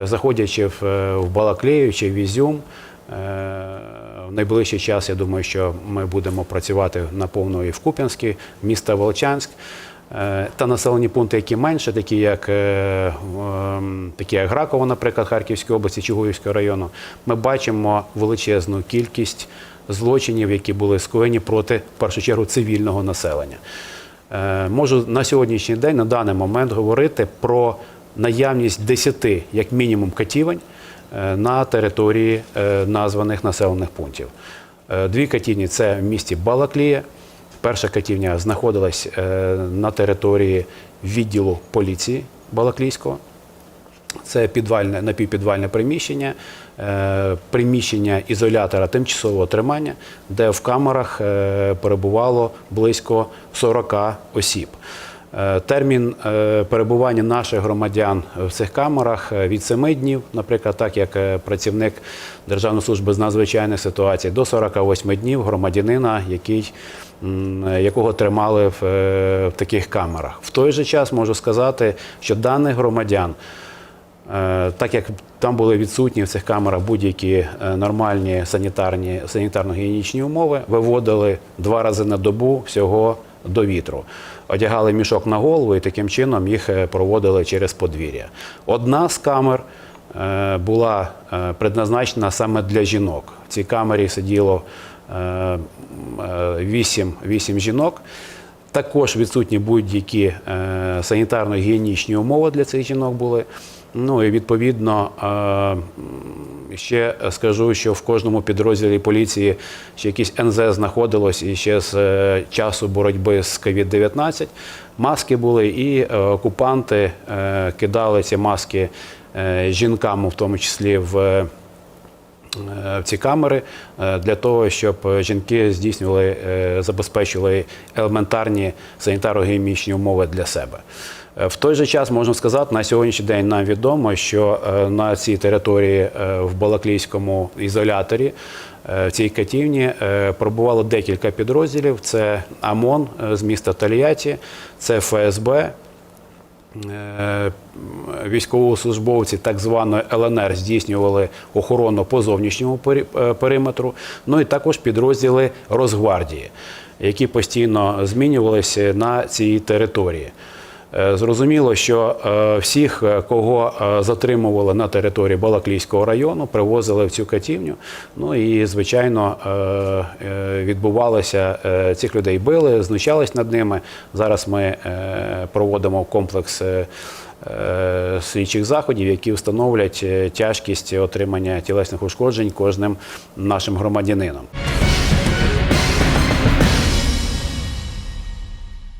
Заходячи в, е, в Балаклею чи в Ізюм, е, в найближчий час я думаю, що ми будемо працювати наповно і в Куп'янській, міста Волчанськ. Е, Та населені пункти, які менше, такі як, ем, такі як Граково, наприклад, Харківської області, Чугуївського району, ми бачимо величезну кількість злочинів, які були скоєні проти, в першу чергу, цивільного населення. Можу на сьогоднішній день, на даний момент, говорити про наявність 10, як мінімум, катівень е, на території е, названих населених пунктів. Е, Дві катівні це в місті Балаклія. Перша катівня знаходилась на території відділу поліції Балаклійського. Це підвальне, напівпідвальне приміщення, приміщення ізолятора тимчасового тримання, де в камерах перебувало близько 40 осіб. Е, Термін е, перебування наших громадян в цих камерах е, від 7 днів, наприклад, так як працівник Державної служби з надзвичайних ситуацій, до 48 днів громадянина, який, якого тримали в, в таких камерах. В той же час можу сказати, що даних громадян. Так як там були відсутні в цих камерах будь-які нормальні санітарні, санітарно-гігієнічні умови, виводили два рази на добу всього до вітру. Одягали мішок на голову і таким чином їх е, проводили через подвір'я. Одна з камер е, була е, предназначена саме для жінок. В цій камері сиділо е, м, е, вісім, вісім жінок. Також відсутні будь-які санітарно-гігієнічні умови для цих жінок були. Ну і відповідно ще скажу, що в кожному підрозділі поліції ще якісь НЗ знаходилось і ще з е, часу боротьби з COVID-19. Маски були, і е, окупанти е, кидали ці маски е, жінкам, в тому числі в. Е, в ці камери е, для того, щоб е, жінки здійснювали, е, забезпечували елементарні санітарно-гігієнічні умови для себе. Е, В той же час можна сказати, на сьогоднішній день нам відомо, що е, на цій території е, в Балаклійському ізоляторі е, в цій катівні е, пробувало декілька підрозділів: це АМОН е, з міста Тольятті, це ФСБ, Е, військовослужбовці так званої ЛНР здійснювали охорону по зовнішньому е, периметру. Ну і також підрозділи Росгвардії, які постійно змінювалися на цій території. Е, Зрозуміло, що е, всіх, е, кого затримували на території Балаклійського району, привозили в цю катівню. Ну і звичайно відбувалося цих людей били, знущались над ними. Зараз ми проводимо комплекс. Слідчих заходів, які встановлять тяжкість отримання тілесних ушкоджень кожним нашим громадянином.